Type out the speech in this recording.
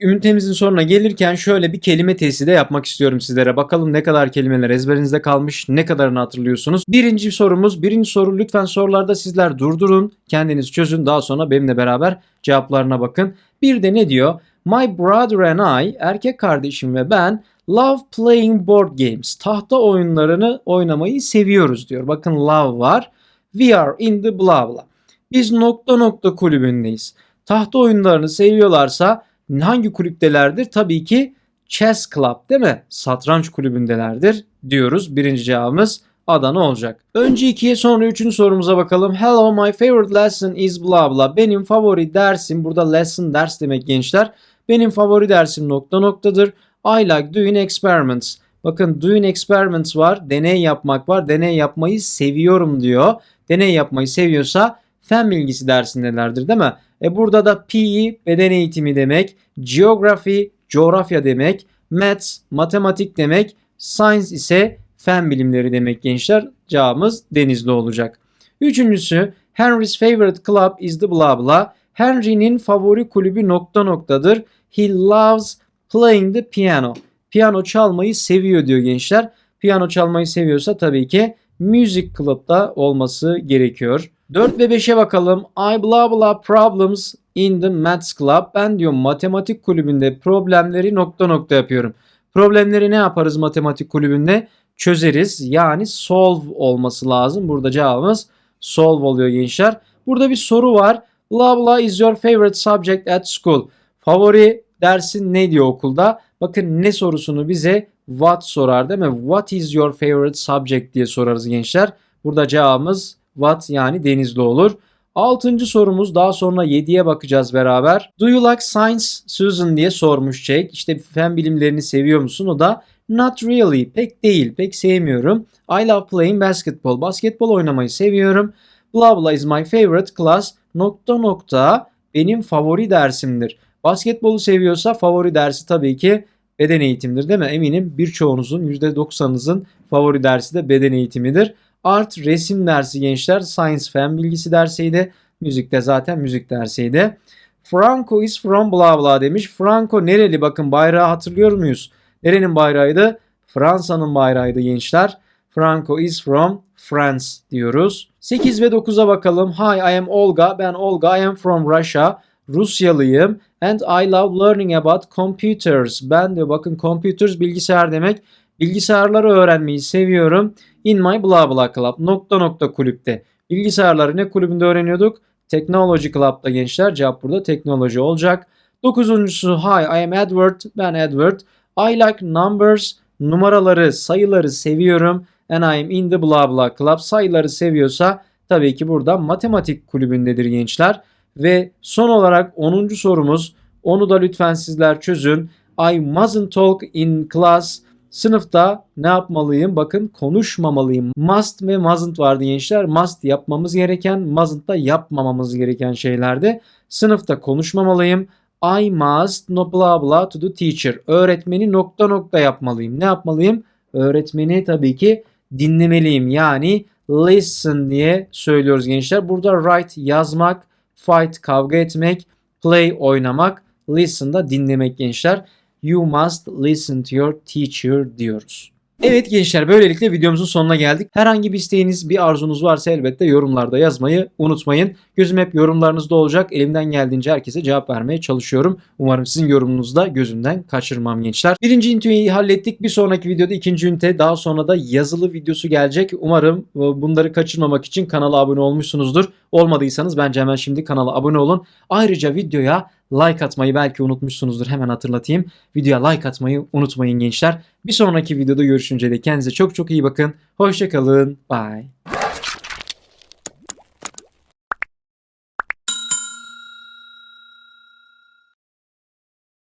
Ünitemizin sonuna gelirken şöyle bir kelime testi de yapmak istiyorum sizlere. Bakalım ne kadar kelimeler ezberinizde kalmış, ne kadarını hatırlıyorsunuz. Birinci sorumuz, birinci soru lütfen sorularda sizler durdurun, kendiniz çözün. Daha sonra benimle beraber cevaplarına bakın. Bir de ne diyor? My brother and I, erkek kardeşim ve ben love playing board games. Tahta oyunlarını oynamayı seviyoruz diyor. Bakın love var. We are in the blah blah. Biz nokta nokta kulübündeyiz. Tahta oyunlarını seviyorlarsa hangi kulüptelerdir? Tabii ki Chess Club değil mi? Satranç kulübündelerdir diyoruz. Birinci cevabımız Adana olacak. Önce ikiye sonra üçüncü sorumuza bakalım. Hello my favorite lesson is blah blah. Benim favori dersim burada lesson ders demek gençler. Benim favori dersim nokta noktadır. I like doing experiments. Bakın doing experiments var. Deney yapmak var. Deney yapmayı seviyorum diyor. Deney yapmayı seviyorsa fen bilgisi dersindelerdir değil mi? E burada da PE beden eğitimi demek. Geography coğrafya demek. Maths matematik demek. Science ise fen bilimleri demek gençler. Cevabımız denizli olacak. Üçüncüsü Henry's favorite club is the blah blah. Henry'nin favori kulübü nokta noktadır. He loves playing the piano. Piyano çalmayı seviyor diyor gençler. Piyano çalmayı seviyorsa tabii ki Music Club'da olması gerekiyor. 4 ve 5'e bakalım. I blah blah problems in the Maths Club. Ben diyor matematik kulübünde problemleri nokta nokta yapıyorum. Problemleri ne yaparız matematik kulübünde? Çözeriz. Yani solve olması lazım. Burada cevabımız solve oluyor gençler. Burada bir soru var. Blah blah is your favorite subject at school. Favori dersin ne diyor okulda? Bakın ne sorusunu bize what sorar değil mi? What is your favorite subject diye sorarız gençler. Burada cevabımız what yani denizli olur. Altıncı sorumuz daha sonra 7'ye bakacağız beraber. Do you like science Susan diye sormuş Jake. İşte fen bilimlerini seviyor musun? O da not really pek değil pek sevmiyorum. I love playing basketball. Basketbol oynamayı seviyorum. Blah blah is my favorite class. Nokta nokta benim favori dersimdir. Basketbolu seviyorsa favori dersi tabii ki beden eğitimidir değil mi? Eminim birçoğunuzun %90'ınızın favori dersi de beden eğitimidir. Art resim dersi gençler. Science fen bilgisi dersiydi. Müzikte zaten müzik dersiydi. Franco is from blah blah demiş. Franco nereli? Bakın bayrağı hatırlıyor muyuz? Nerenin bayrağıydı? Fransa'nın bayrağıydı gençler. Franco is from France diyoruz. 8 ve 9'a bakalım. Hi I am Olga. Ben Olga. I am from Russia. Rusyalıyım. And I love learning about computers. Ben de bakın computers bilgisayar demek. Bilgisayarları öğrenmeyi seviyorum. In my blah blah club. Nokta nokta kulüpte. Bilgisayarları ne kulübünde öğreniyorduk? Technology Club'da gençler. Cevap burada teknoloji olacak. Dokuzuncusu Hi I am Edward. Ben Edward. I like numbers. Numaraları, sayıları seviyorum. And I am in the blah blah club. Sayıları seviyorsa tabii ki burada matematik kulübündedir gençler. Ve son olarak 10. sorumuz. Onu da lütfen sizler çözün. I mustn't talk in class. Sınıfta ne yapmalıyım? Bakın konuşmamalıyım. Must ve mustn't vardı gençler. Must yapmamız gereken, mustn't da yapmamamız gereken şeylerdi. Sınıfta konuşmamalıyım. I must no blah blah to the teacher. Öğretmeni nokta nokta yapmalıyım. Ne yapmalıyım? Öğretmeni tabii ki dinlemeliyim. Yani listen diye söylüyoruz gençler. Burada write yazmak, fight kavga etmek, play oynamak, listen da dinlemek gençler. You must listen to your teacher diyoruz. Evet gençler böylelikle videomuzun sonuna geldik. Herhangi bir isteğiniz, bir arzunuz varsa elbette yorumlarda yazmayı unutmayın. Gözüm hep yorumlarınızda olacak. Elimden geldiğince herkese cevap vermeye çalışıyorum. Umarım sizin yorumunuzu da gözümden kaçırmam gençler. Birinci üniteyi hallettik. Bir sonraki videoda ikinci ünite daha sonra da yazılı videosu gelecek. Umarım e, bunları kaçırmamak için kanala abone olmuşsunuzdur. Olmadıysanız bence hemen şimdi kanala abone olun. Ayrıca videoya like atmayı belki unutmuşsunuzdur. Hemen hatırlatayım. Videoya like atmayı unutmayın gençler. Bir sonraki videoda görüşünceye dek kendinize çok çok iyi bakın. Hoşçakalın. Bye.